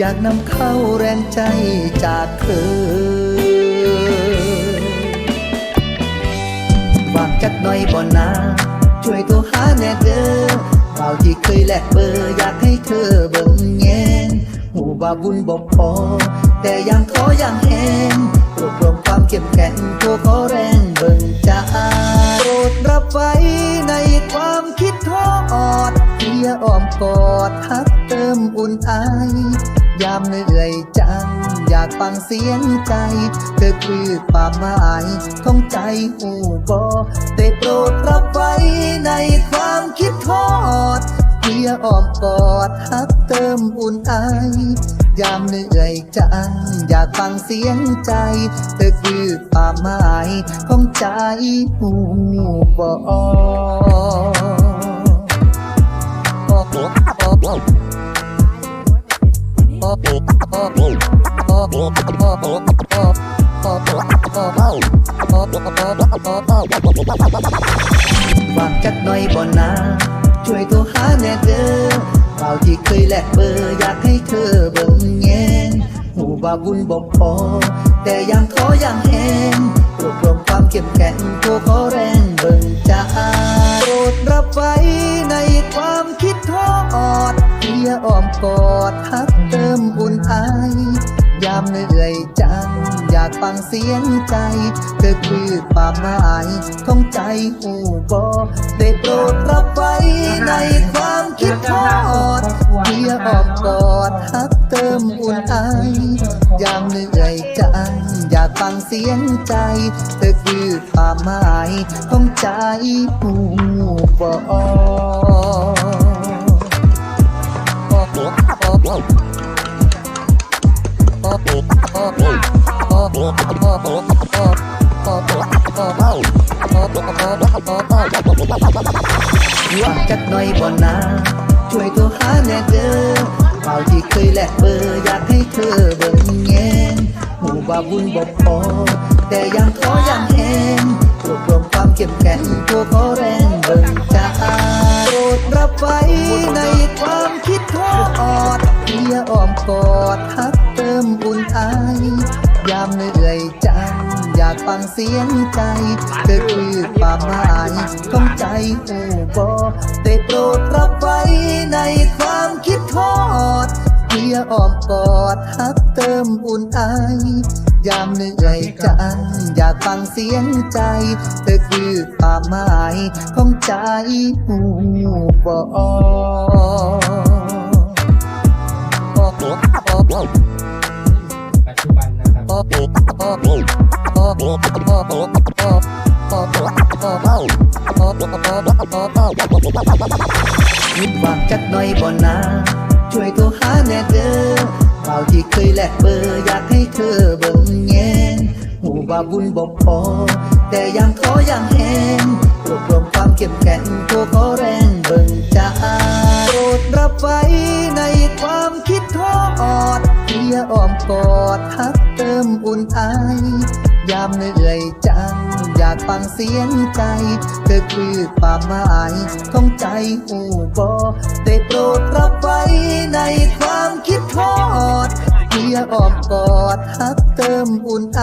อยากนำเข้าแรงใจจากเธอฝากจักหน่อยบ่นาช่วยโทรหาแน่เด้อเบาที่เคยแลกเบอร์อยากให้เธอเบิ่งแยงหูว่าบุญบ่พอ แต่ยังขอยังแหงรวบรวมความเข้มแข็งโทรขอแรงเบิ่งใจโปรดรับไว้ในความคิดทอดเพียอ้อมกอดทักเติมอุ่นไอ ยามเหนื่อยจัง อยากฟังเสียงใจ เธอคือความหมายของใจหูบอได้โปรดรับไว้ในความคิดทอดเพียอ้อมกอดฮักเติมอุ่นไอยามเหนื่อยจัง อยากฟังเสียงใจ เธอคือความหมายของใจหูบอ วางจักหน่อยบ่นาช่วยโทรหาแน่เด้อเบาที่เคยแลกเบอร์อยากให้เธอเบิ่งแยงหูว่าบุญบ่พอ แต่ยังขอยังแหงรวบรวมความเข้มแข็งโทรขอแรงเบิ่งใจโปรดรับไว้ในความคิดทอดเพียอ้อมกอดามเหนื่อยจัง อยากฟังเสียงใจ เธอคือความหมายของใจหูบอได้โปรดรับไว้ในความคิดทอดเพียออมกอดทักเติมอุ่นไอยามเหนื่อยจัง อยากฟังเสียงใจ เธอคือความหมายของใจหูบอ วาจักหน่อยบ่นาช่วยโทรหาแน่เด้อเบาที่เคยแลกเบอร์อยากให้เธอเบิ่งแยงหูว่าบุญบ่พอแต่ยังขอยังแหงรวบรวมความเข้มแข็งโทรขอแรงเบิ่งใจโปรดรับไว้ในความคิดทอดเพียอ้อมกอดทักเติมอุ่นไอ ยามเหนื่อยจังอยากฟังเสียงใจเธอคือความหมายของใจหูบอได้โปรดรับไว้ในความคิดทอดเพียอ้อมกอดฮักเติมอุ่นไอยามเหนื่อยจังอยากฟังเสียงใจ เธอคือความหมายของใจหูบอปั บันนะครับวางจักหน่อยบ่นาช่วยโทรหาแน่เด้อเบาที่เคยแลกเบอร์อยากให้เธอเบิ่งแยงหูว่าบุญบ่พอ แต่ยังขอยังแหงรวบรวมความเข้มแข็งโทรขอแรงเบิ่งใจโปรดรับไว้ใน อ้อมกอดทักเติมอุ่นไอยามเหนื่อยจัง อยากฟังเสียงใจ เธอคือความหมายของใจหูบอได้โปรดรับไว้ในความคิดทอดเพียอ้อมกอดฮักเติมอุ่นไอ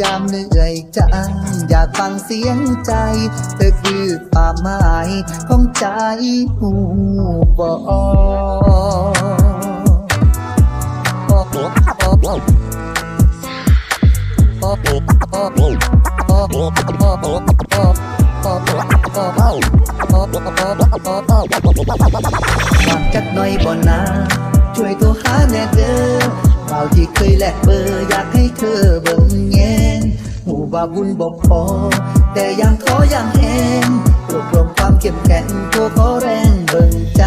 ยามเหนื่อยจัง อยากฟังเสียงใจ เธอคือความหมายของใจหูบอ วางจักหน่อยบ่นาช่วยโทรหาแน่เด้อเบาที่เคยแลกเบอร์อยากให้เธอเบิ่งแยงหูว่าบุญบ่พอ แต่ยังขอยังแหงรวบรวมความเข้มแข็งโทรขอแรงเบิ่งใจ